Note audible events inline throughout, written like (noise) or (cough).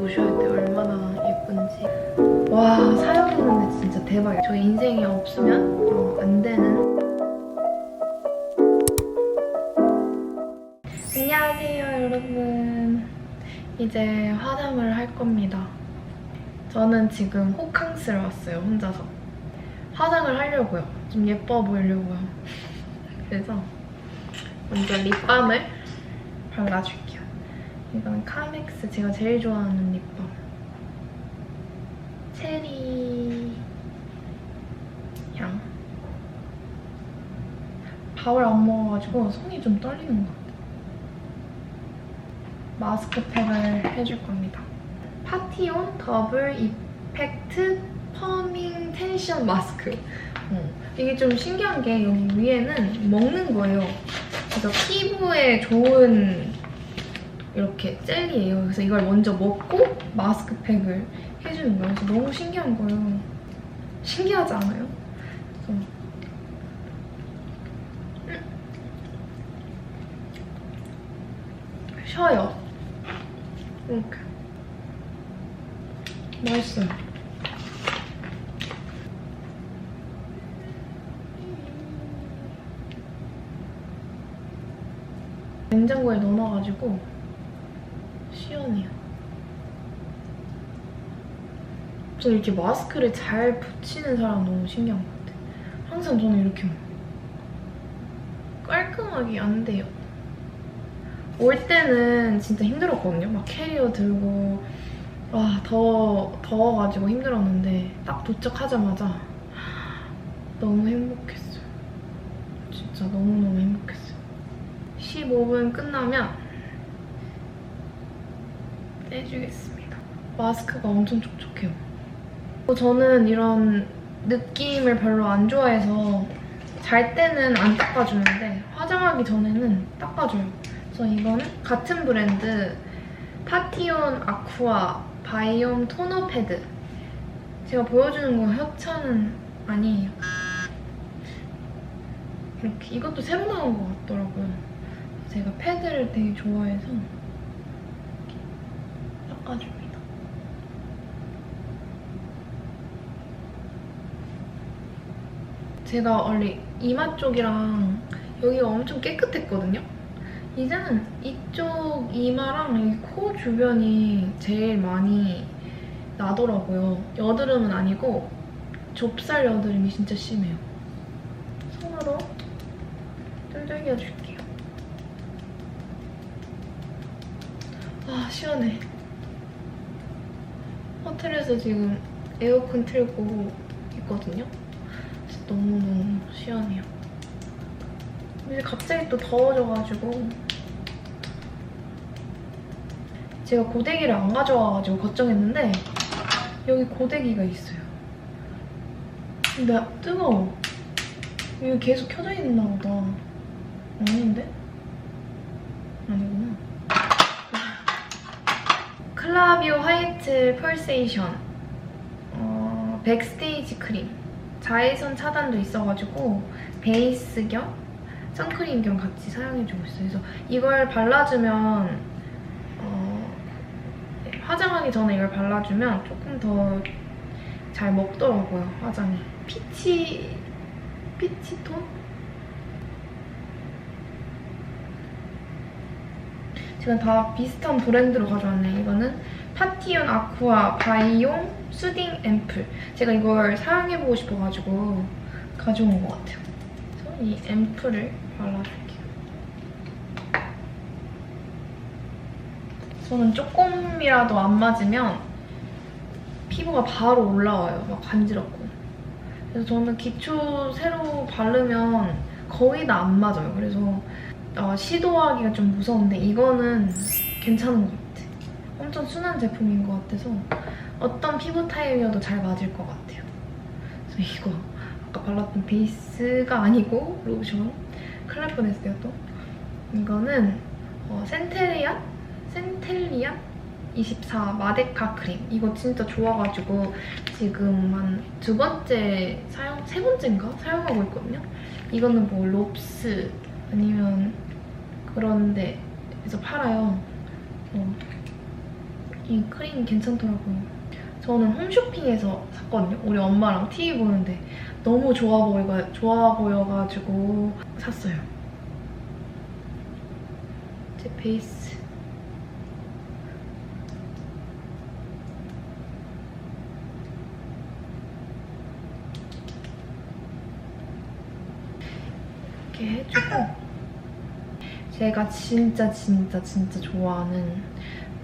보셔야 돼요. 얼마나 예쁜지. 와 사용했는데 진짜 대박이에요. 저 인생에 없으면 어, 안 되는. 안녕하세요 여러분. 이제 화장을 할 겁니다. 저는 지금 호캉스를 왔어요 혼자서. 화장을 하려고요. 좀 예뻐 보이려고요. (laughs) 그래서 먼저 립밤을 발라줄게요. 이건 카맥스 제가 제일 좋아하는 립밤. 체리 향. 밥을 안 먹어가지고 손이 좀 떨리는 것 같아요. 마스크팩을 해줄 겁니다. 파티온 더블 이펙트 퍼밍 텐션 마스크. 어, 이게 좀 신기한 게 여기 위에는 먹는 거예요. 그래서 피부에 좋은 이렇게 젤리예요. 그래서 이걸 먼저 먹고 마스크팩을 해주는 거예요. 그래서 너무 신기한 거예요. 신기하지 않아요? 그래서 음. 쉬어요. 이렇게. 맛있어요. 냉장고에 넣어놔가지고 시원해요. 저 이렇게 마스크를 잘 붙이는 사람 너무 신기한 것 같아요. 항상 저는 이렇게 막 깔끔하게 안 돼요. 올 때는 진짜 힘들었거든요. 막 캐리어 들고 와 더워 더워가지고 힘들었는데 딱 도착하자마자 너무 행복했어요. 진짜 너무 너무 행복했어요. 15분 끝나면 떼주겠습니다. 마스크가 엄청 촉촉해요. 저는 이런 느낌을 별로 안 좋아해서 잘 때는 안 닦아주는데 화장하기 전에는 닦아줘요. 그래서 이거는 같은 브랜드 파티온 아쿠아 바이옴 토너 패드 제가 보여주는 거 협찬은 아니에요. 이렇게 이것도 새로 나온 것 같더라고요. 제가 패드를 되게 좋아해서 닦아줍니다. 제가 원래 이마 쪽이랑 여기가 엄청 깨끗했거든요. 이제는 이쪽 이마랑 여기 코 주변이 제일 많이 나더라고요. 여드름은 아니고 좁쌀 여드름이 진짜 심해요. 손으로 뚫뚫겨줄게요. 아 시원해. 호텔에서 지금 에어컨 틀고 있거든요. 너무너무 시원해요. 이제 갑자기 또 더워져가지고 제가 고데기를 안 가져와가지고 걱정했는데 여기 고데기가 있어요. 근데 뜨거워. 이거 계속 켜져 있나 보다. 아닌데? 아니구 나. 클라비오 화이트 펄세이션 어, 백스테이지 크림 자외선 차단도 있어가지고 베이스 겸 선크림 겸 같이 사용해주고 있어요. 그래서 이걸 발라주면 어, 화장하기 전에 이걸 발라주면 조금 더 잘 먹더라고요, 화장이. 피치... 피치톤? 제가 다 비슷한 브랜드로 가져왔네. 이거는 파티온 아쿠아 바이옴 수딩 앰플. 제가 이걸 사용해보고 싶어가지고 가져온 것 같아요. 그래서 이 앰플을 발라줄게요. 저는 조금이라도 안 맞으면 피부가 바로 올라와요. 막 간지럽고. 그래서 저는 기초 새로 바르면 거의 다 안 맞아요. 그래서 어, 시도하기가 좀 무서운데 이거는 괜찮은 것 같아. 엄청 순한 제품인 것 같아서 어떤 피부 타입이어도 잘 맞을 것 같아요. 그래서 이거 아까 발랐던 베이스가 아니고 로션 큰일 날 뻔했어요 또. 이거는 어, 센테리아? 센텔리아? 24 마데카 크림. 이거 진짜 좋아가지고 지금 한 두 번째 사용, 세 번째인가? 사용하고 있거든요. 이거는 뭐 롭스 아니면 그런 데에서 팔아요. 어, 이 크림 괜찮더라고요. 저는 홈쇼핑에서 샀거든요. 우리 엄마랑 TV 보는데 너무 좋아 보이가 좋아 보여가지고 샀어요. 제 베이스. 이렇게 해주고 제가 진짜 진짜 진짜 좋아하는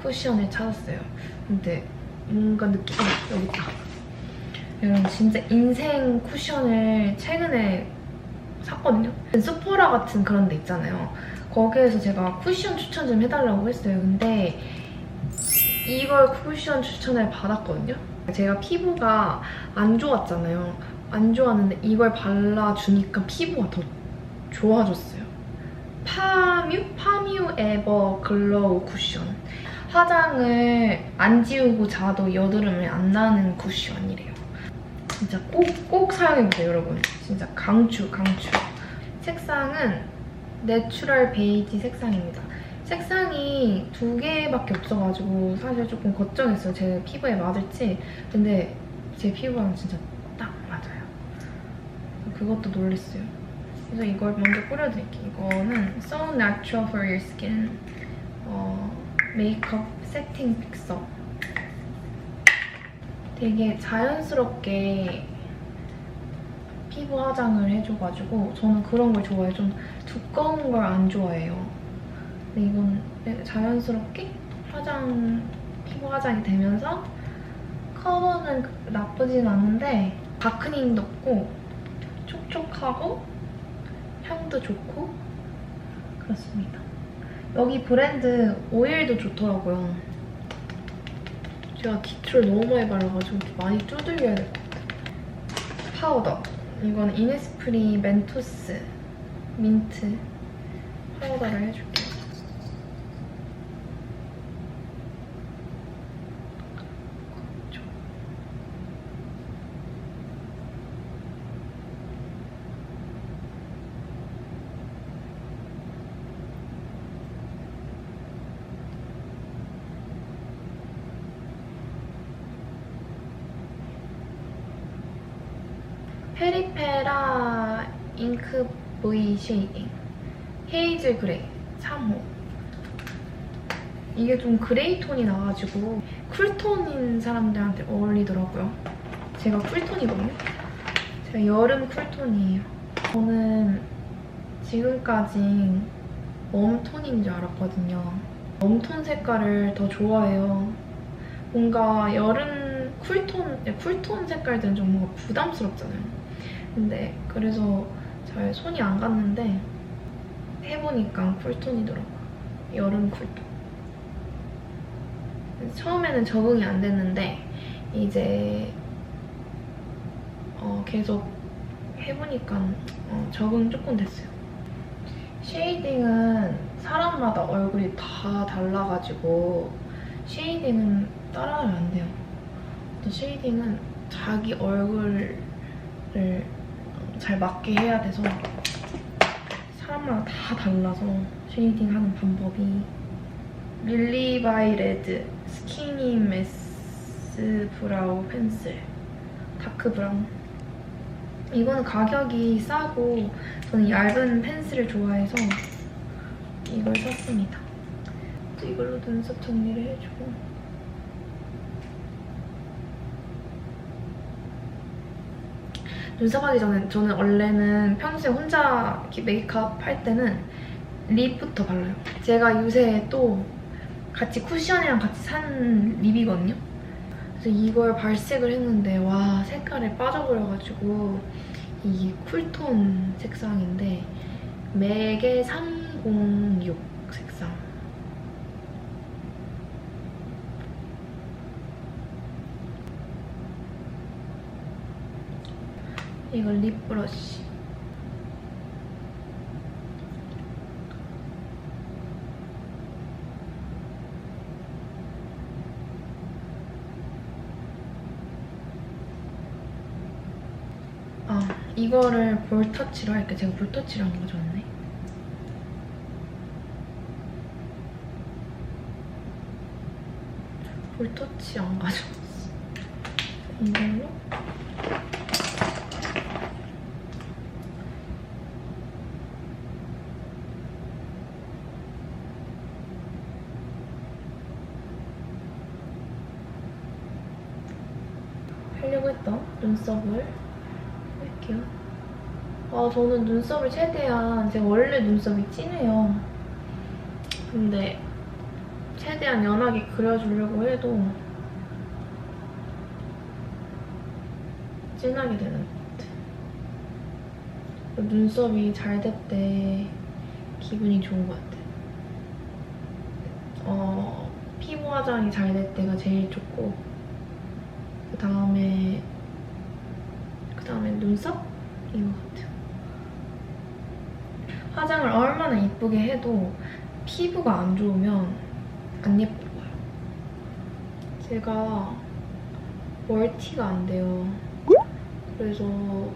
쿠션을 찾았어요. 근데 뭔가 느낌 아, 여기 있다. 여러분 진짜 인생 쿠션을 최근에 샀거든요. 수포라 같은 그런 데 있잖아요. 거기에서 제가 쿠션 추천 좀 해달라고 했어요. 근데 이걸 쿠션 추천을 받았거든요. 제가 피부가 안 좋았잖아요. 안 좋았는데 이걸 발라주니까 피부가 더 좋아졌어요. 파뮤? 파뮤 에버 글로우 쿠션. 화장을 안 지우고 자도 여드름이 안 나는 쿠션이래요. 진짜 꼭, 꼭 사용해보세요, 여러분. 진짜 강추, 강추. 색상은 내추럴 베이지 색상입니다. 색상이 두 개밖에 없어가지고 사실 조금 걱정했어요. 제 피부에 맞을지. 근데 제 피부랑 진짜 딱 맞아요. 그것도 놀랬어요. 그래서 이걸 먼저 뿌려드릴게요. 이거는 So Natural for Your Skin 어, 메이크업 세팅 픽서. 되게 자연스럽게 피부 화장을 해줘가지고 저는 그런 걸 좋아해요. 좀 두꺼운 걸 안 좋아해요. 근데 이건 자연스럽게 화장, 피부 화장이 되면서 커버는 나쁘진 않은데 다크닝도 없고 촉촉하고 향도 좋고 그렇습니다. 여기 브랜드 오일도 좋더라고요. 제가 기초를 너무 많이 발라가지고 많이 두들겨야 될 것 같아요. 파우더. 이건 이니스프리 멘토스 민트 파우더를 해줄게요. 페리페라 잉크 V 쉐이딩. 헤이즐 그레이 3호. 이게 좀 그레이 톤이 나가지고 쿨톤인 사람들한테 어울리더라고요. 제가 쿨톤이거든요. 제가 여름 쿨톤이에요. 저는 지금까지 웜톤인 줄 알았거든요. 웜톤 색깔을 더 좋아해요. 뭔가 여름 쿨톤, 쿨톤 색깔들은 좀 뭔가 부담스럽잖아요. 근데 그래서 잘 손이 안 갔는데 해보니까 쿨톤이더라고요. 여름 쿨톤. 처음에는 적응이 안 됐는데 이제 어, 계속 해보니까 어, 적응 조금 됐어요. 쉐이딩은 사람마다 얼굴이 다 달라가지고 쉐이딩은 따라하면 안 돼요. 또 쉐이딩은 자기 얼굴을 잘 맞게 해야 돼서 사람마다 다 달라서 쉐이딩 하는 방법이 밀리바이 레드 스키니 메스 브라우 펜슬 다크 브라운. 이거는 가격이 싸고 저는 얇은 펜슬을 좋아해서 이걸 샀습니다. 이걸로 눈썹 정리를 해주고 눈썹 하기 전에 저는 원래는 평소에 혼자 메이크업 할 때는 립부터 발라요. 제가 요새 또 같이 쿠션이랑 같이 산 립이거든요. 그래서 이걸 발색을 했는데 와 색깔에 빠져버려가지고 이 쿨톤 색상인데 맥의 306 색상 이건 립 브러쉬. 아, 이거를 볼터치로 할게. 제가 볼터치를 안 가져왔네. 볼터치 안 가져왔어. 이걸로? 하려고 했던 눈썹을 할게요. 아, 저는 눈썹을 최대한 제가 원래 눈썹이 진해요. 근데 최대한 연하게 그려주려고 해도 진하게 되는 것 같아. 눈썹이 잘 됐대 기분이 좋은 것 같아. 어, 피부 화장이 잘 될 때가 제일 좋고 그 다음에 그 다음에 눈썹인 것 같아요. 화장을 얼마나 이쁘게 해도 피부가 안 좋으면 안 예뻐 보여요. 제가 멀티가 안 돼요. 그래서 뭐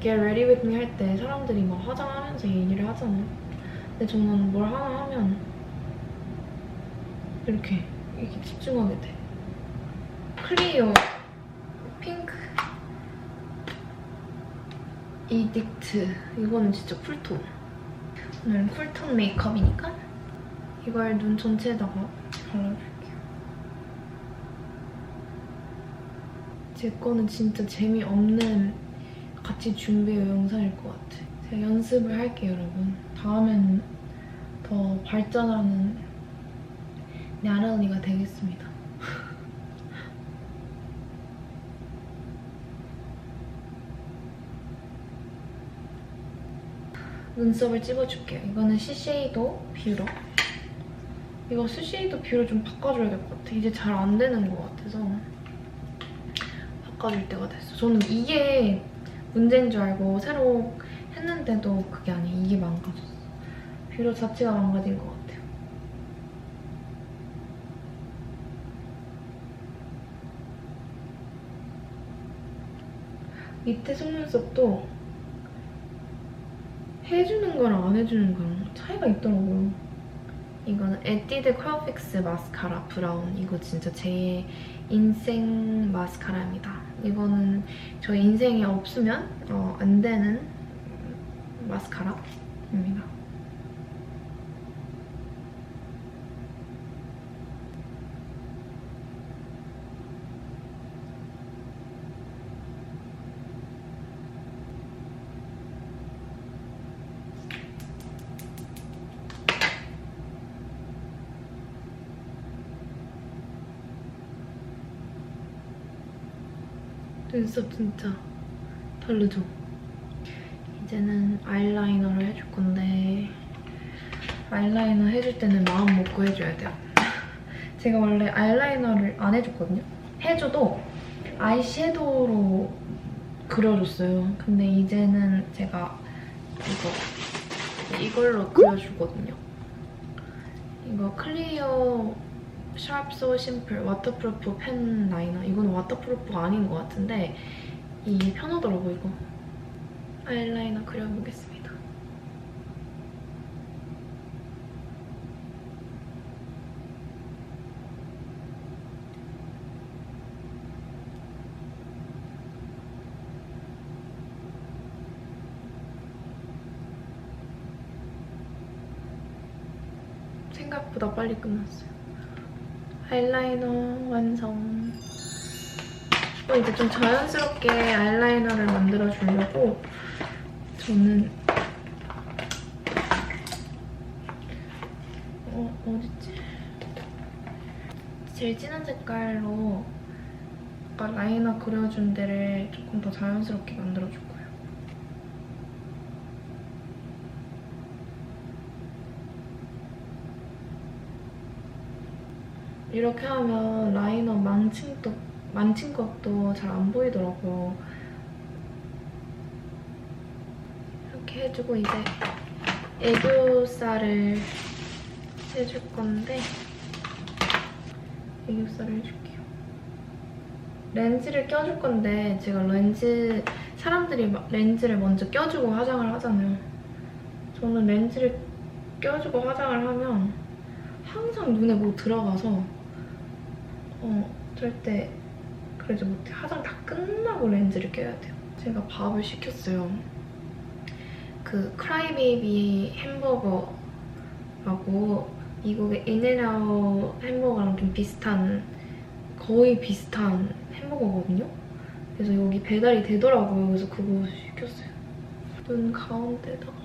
Get Ready With Me 할 때 사람들이 막 화장하면서 얘기를 하잖아요. 근데 저는 뭘 하나 하면 이렇게 이렇게 집중하게 돼. 클리어 핑크 이딕트 이거는 진짜 쿨톤. 오늘은 쿨톤 메이크업이니까 이걸 눈 전체에다가 발라줄게요. 제 거는 진짜 재미없는 같이 준비해 영상일 것 같아. 제가 연습을 할게요, 여러분. 다음엔 더 발전하는 나라 언니가 되겠습니다. 눈썹을 찝어줄게요. 이거는 시쉐이도 뷰러. 이거 시쉐이도 뷰러 좀 바꿔줘야 될 것 같아. 이제 잘 안 되는 것 같아서 바꿔줄 때가 됐어. 저는 이게 문제인 줄 알고 새로 했는데도 그게 아니에요. 이게 망가졌어. 뷰러 자체가 망가진 것 같아요. 밑에 속눈썹도 해주는 거랑 안 해주는 거랑 차이가 있더라고요. 이거는 에뛰드 컬픽스 마스카라 브라운. 이거 진짜 제 인생 마스카라입니다. 이거는 저 인생에 없으면 어, 안 되는 마스카라입니다. 눈썹 진짜 다르죠? 이제는 아이라이너를 해줄 건데 아이라이너 해줄 때는 마음 먹고 해줘야 돼요. (laughs) 제가 원래 아이라이너를 안 해줬거든요. 해줘도 아이섀도우로 그려줬어요. 근데 이제는 제가 이거 이걸로 그려주거든요. 이거 클리어 샤프 소 심플 와터프루프 펜 라이너. 이거는 와터프루프가 아닌 것 같은데 이게 편하더라고 이거. 아이라이너 그려보겠습니다. 생각보다 빨리 끝났어요 아이라이너 완성. 어, 이제 좀 자연스럽게 아이라이너를 만들어주려고 저는 어, 어딨지? 제일 진한 색깔로 아까 라이너 그려준 데를 조금 더 자연스럽게 만들어줄 거예요. 이렇게 하면 라이너 망친, 도, 망친 것도 잘 안 보이더라고요. 이렇게 해주고 이제 애교살을 해줄 건데 애교살을 해줄게요. 렌즈를 껴줄 건데 제가 렌즈 사람들이 막 렌즈를 먼저 껴주고 화장을 하잖아요. 저는 렌즈를 껴주고 화장을 하면 항상 눈에 뭐 들어가서 어, 절대 그러지 못해. 화장 다 끝나고 렌즈를 껴야 돼요. 제가 밥을 시켰어요. 그 크라이베이비 햄버거라고 미국의 인앤아웃 햄버거랑 좀 비슷한 거의 비슷한 햄버거거든요. 그래서 여기 배달이 되더라고요. 그래서 그거 시켰어요. 눈 가운데다가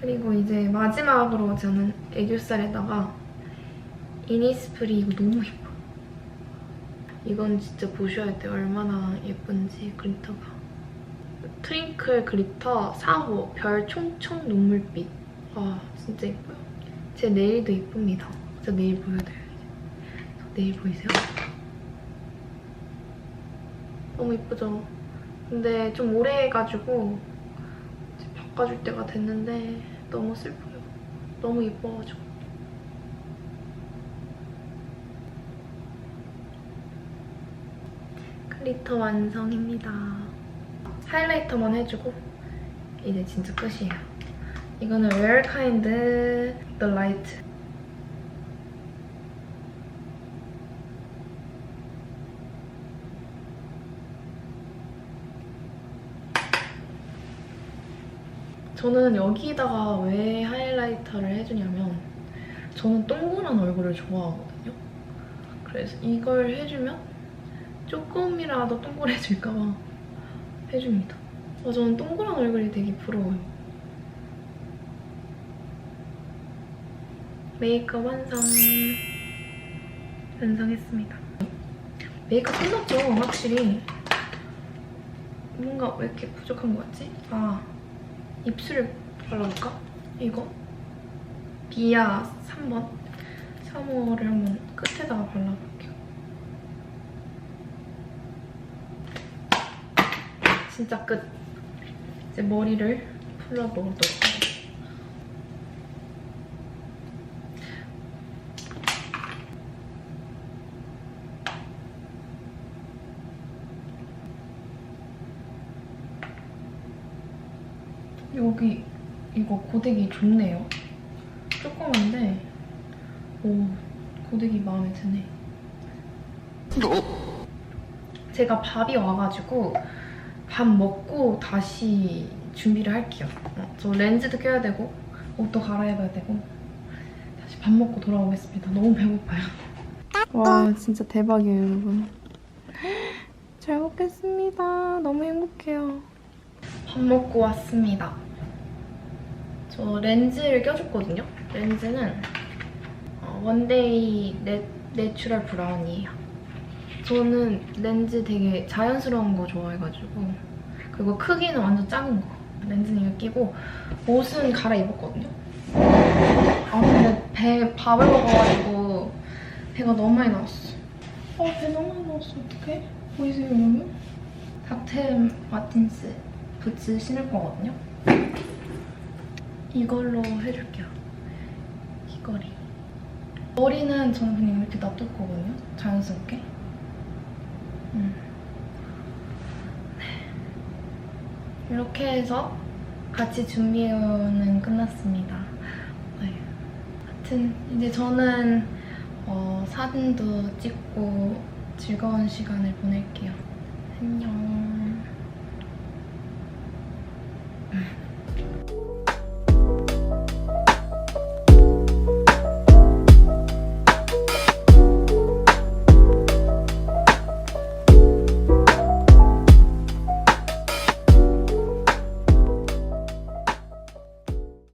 그리고 이제 마지막으로 저는 애교살에다가 이니스프리 이거 너무 예뻐요. 이건 진짜 보셔야 돼요. 얼마나 예쁜지 글리터가. 트윙클 글리터 4호 별 총총 눈물빛. 와 진짜 예뻐요. 제 네일도 예쁩니다. 저 네일 보여드려야지. 저 네일 보이세요? 너무 예쁘죠? 근데 좀 오래 해가지고 바꿔줄 때가 됐는데 너무 슬퍼요. 너무 예뻐가지고. 글리터 완성입니다. 하이라이터만 해주고 이제 진짜 끝이에요. 이거는 Kind The Light. 저는 여기다가 왜 하이라이터를 해주냐면 저는 동그란 얼굴을 좋아하거든요. 그래서 이걸 해주면 조금이라도 동그래질까봐 해줍니다. 어, 저는 동그란 얼굴이 되게 부러워요. 메이크업 완성. 완성했습니다. 메이크업 끝났죠, 확실히. 뭔가 왜 이렇게 부족한 것 같지? 아, 입술을 발라볼까? 이거? 비아 3번. 3호를 한번 끝에다가 발라볼게요. 진짜 끝. 이제 머리를 풀러보도록 하겠습니다. 여기 이거 고데기 좋네요. 조그만데 오 고데기 마음에 드네. 제가 밥이 와가지고 밥 먹고 다시 준비를 할게요. 어, 저 렌즈도 껴야 되고 옷도 갈아입어야 되고 다시 밥 먹고 돌아오겠습니다. 너무 배고파요. 와 진짜 대박이에요 여러분. (gasps) 잘 먹겠습니다. 너무 행복해요. 밥 먹고 왔습니다. 저 렌즈를 껴줬거든요. 렌즈는 어, 원데이 내, 내추럴 브라운이에요. 저는 렌즈 되게 자연스러운 거 좋아해가지고 그리고 크기는 완전 작은 거. 렌즈는 이거 끼고 옷은 갈아입었거든요. 아 근데 배 밥을 먹어가지고 배가 너무 많이 나왔어. 아배 너무 많이 나왔어. 어떡해? 보이세요 여러분? 닥템 마틴스 부츠 신을 거거든요. 이걸로 해줄게요. 귀걸이. 머리는 저는 그냥 이렇게 놔둘 거거든요. 자연스럽게. 음. 네. 이렇게 해서 같이 준비는 끝났습니다. 네. 하여튼 이제 저는 어, 사진도 찍고 즐거운 시간을 보낼게요. 안녕.